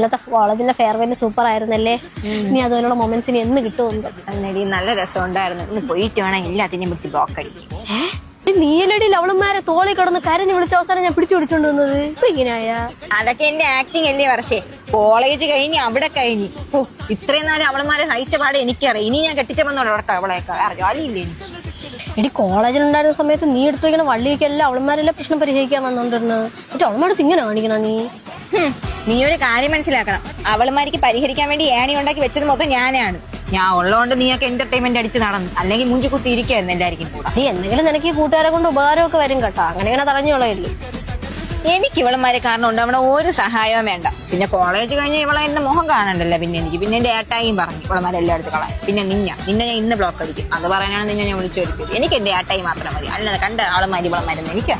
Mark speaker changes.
Speaker 1: ഇന്നത്തെ കോളേജിലെ farewell super ആയിരുന്നല്ലേ? ഇനി അതുപോലുള്ള മൊമെന്റ്സ് ഇനി എന്ന് കിട്ടുമെന്ന്.
Speaker 2: നല്ല രസം ഉണ്ടായിരുന്നു പോയിട്ട് വേണം എല്ലാത്തിനെയും പിടിച്ച് ബ്ലോക്ക് അടിക്കും
Speaker 1: നീലടി അവളന്മാരെ തോളി കിടന്ന് കരഞ്ഞു വിളിച്ച അവസാനം ഞാൻ പിടിച്ചു പിടിച്ചോണ്ട് വന്നത്. ഇപ്പൊ ഇങ്ങനെയായ?
Speaker 2: അതൊക്കെ എന്റെ ആക്ടിങ് അല്ലേ വർഷേ. കോളേജ് കഴിഞ്ഞ് അവിടെ കഴിഞ്ഞ്. ഓ ഇത്രയും നാളെ അവളമാരെ സഹിച്ച പാടെ എനിക്കറിയാം. ഇനി ഞാൻ കെട്ടിച്ചപ്പോന്നോടെ അവിടെ അവളെയൊക്കെ അറിയാലില്ലേ
Speaker 1: എടി കോളേജിലുണ്ടായിരുന്ന സമയത്ത് നീ എടുത്തു ഇങ്ങനെ വള്ളിയൊക്കെ എല്ലാം അവളന്മാരെല്ലാം പ്രശ്നം പരിഹരിക്കാൻ വന്നോണ്ടിരുന്നത്. എന്നിട്ട് അവളന്മാരത്ത് ഇങ്ങനെ കാണിക്കണ നീ?
Speaker 2: നീ ഒരു കാര്യം മനസ്സിലാക്കണം. അവൾമാരിക്ക് പരിഹരിക്കാൻ വേണ്ടി ഏണി ഉണ്ടാക്കി വെച്ചത് മൊത്തം ഞാനാണ്. ഞാൻ ഉള്ളതുകൊണ്ട് നീയൊക്കെ എന്റർടൈൻമെന്റ് അടിച്ച് നടന്നു അല്ലെങ്കിൽ മൂഞ്ചി കുത്തി ഇരിക്കായിരുന്നു എല്ലാവർക്കും കൂടെ.
Speaker 1: നീ എന്തെങ്കിലും നിനക്ക് ഈ കൂട്ടുകാരെ കൊണ്ട് ഉപകാരമൊക്കെ വരും കേട്ടോ. അങ്ങനെ ഇങ്ങനെ തടഞ്ഞു
Speaker 2: എനിക്ക് ഇവളന്മാരെ കാരണം ഉണ്ടാവണ ഒരു സഹായവും വേണ്ട. പിന്നെ കോളേജ് കഴിഞ്ഞ ഇവളെ എന്റെ മുഖം കാണണ്ടല്ലോ പിന്നെ എനിക്ക്. പിന്നെ എന്റെ ഏട്ടായും പറഞ്ഞു. ഇവളന്മാരെ എല്ലായിടത്തും കളയാൻ. പിന്നെ നിന്ന. നിന്നെ ഞാൻ ഇന്ന് ബ്ലോക്ക് അടിക്കും. അത് പറയാനാണ് നിന്നെ ഞാൻ വിളിച്ചു വരുത്തിയത്. എനിക്ക് എന്റെ ഏട്ടായി മാത്രം മതി. അല്ലാതെ കണ്ട ആളുമാരി ഇവളന്മാരെന്ന് എനിക്ക്.